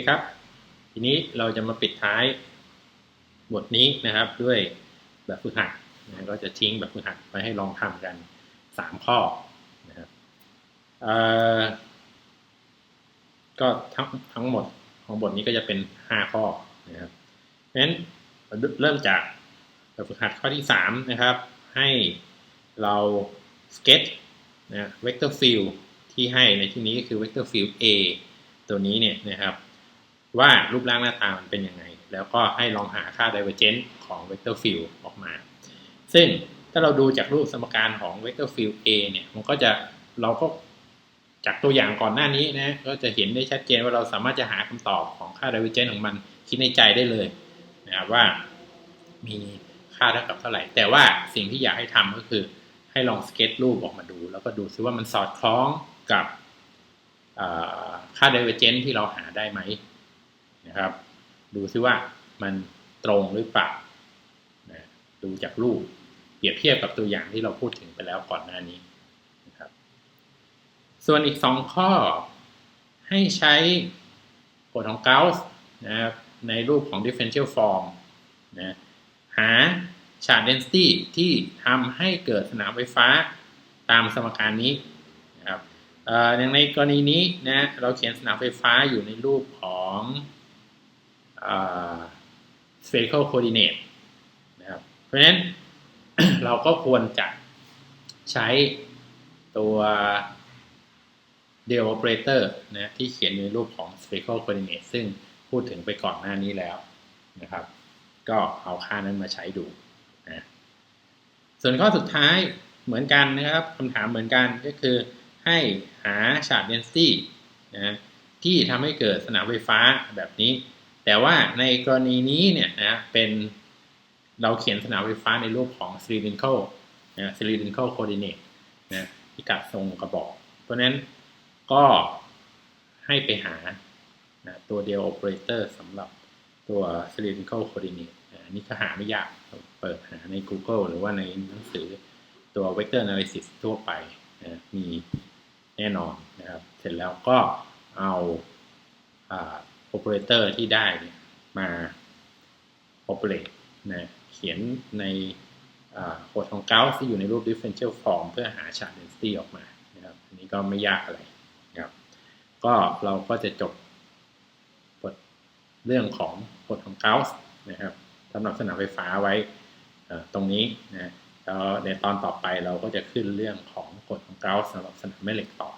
คครับ ทีนี้เราจะมาปิดท้ายบทนี้นะครับด้วยแบบฝึกหัดนะก็จะทิ้งแบบฝึกหัดไปให้ลองทำกันสามข้อนะครับก็ทั้งทั้งหมดของบทนี้ก็จะเป็นห้าข้อนะครับเพราะฉะนั้นเริ่มจากแบบฝึกหัดข้อที่สามนะครับ ให้เราสเก็ตนะเวกเตอร์ฟิลที่ให้ในที่นี้ก็คือเวกเตอร์ฟิล A ตัวนี้เนี่ยนะครับ ว่ารูปร่างหน้าตามันเป็นยังไง แล้วก็ให้ลองหาค่า divergence ของเวกเตอร์ฟิลออกมา ซึ่งถ้าเราดูจากรูปสมการของเวกเตอร์ฟิล A เนี่ยมันก็จะเราก็จากตัวอย่างก่อนหน้านี้นะก็จะเห็นได้ชัดเจนว่าเราสามารถจะหาคำตอบของค่า divergence ของมันคิดในใจได้เลยนะครับว่ามีค่าเท่ากับเท่าไหร่ แต่ว่าสิ่งที่อยากให้ทำก็คือให้ลองสเก็ตรูปออกมาดู แล้วก็ดูซิว่ามันสอดคล้องกับค่า divergence ที่เราหาได้ไหม นะครับ ดูซิว่ามันตรงหรือเปล่านะดูจากรูปเปรียบเทียบกับตัวอย่างที่เราพูดถึงไปแล้วก่อนหน้านี้นะครับ ส่วนอีกสองข้อให้ใช้กฎของเกาส์นะครับในรูปของ differential form นะหา charge density ที่ทำให้เกิดสนามไฟฟ้าตามสมการนี้นะครับอย่างในกรณีนี้นะเราเขียนสนามไฟฟ้าอยู่ในรูปของ spherical coordinate นะครับ เพราะฉะนั้นเราก็ควรจะใช้ตัว del operator นะที่เขียนในรูปของ spherical coordinate ซึ่งพูดถึงไปก่อนหน้านี้แล้วนะครับ ก็เอาค่านั้นมาใช้ดูนะส่วนข้อสุดท้ายเหมือนกันนะครับคำถามเหมือนกันก็คือให้หาชาร์ดเดนซิตี้นะที่ทำให้เกิดสนามไฟฟ้าแบบนี้ แต่ว่าในกรณีนี้เนี่ยนะเป็นเราเขียนสนามไฟฟ้าในรูปของ cylindrical นะ cylindrical coordinate นะพิกัดทรงกระบอก เพราะนั้นก็ให้ไปหานะตัวเดียว operator สำหรับตัว cylindrical coordinate อันนี้ก็หาไม่ยาก เปิดหาใน Google หรือว่าในหนังสือตัว vector analysis ทั่วไปนะมีแน่นอนนะครับ เสร็จแล้วก็เอา โอเปอเรเตอร์ที่ได้มาโอเปเรตนะเขียนในโคดของเกาที่อยู่ในรูป differential form เพื่อหา charge density ออกมานะครับอันนี้ก็ไม่ยากอะไรนะครับ ก็เราก็จะจบบทเรื่องของกฎของเกาส์นะครับสำหรับสนามไฟฟ้าไว้ตรงนี้นะแล้วในตอนต่อไปเราก็จะขึ้นเรื่องของกฎของเกาส์สำหรับสนามแม่เหล็กต่อ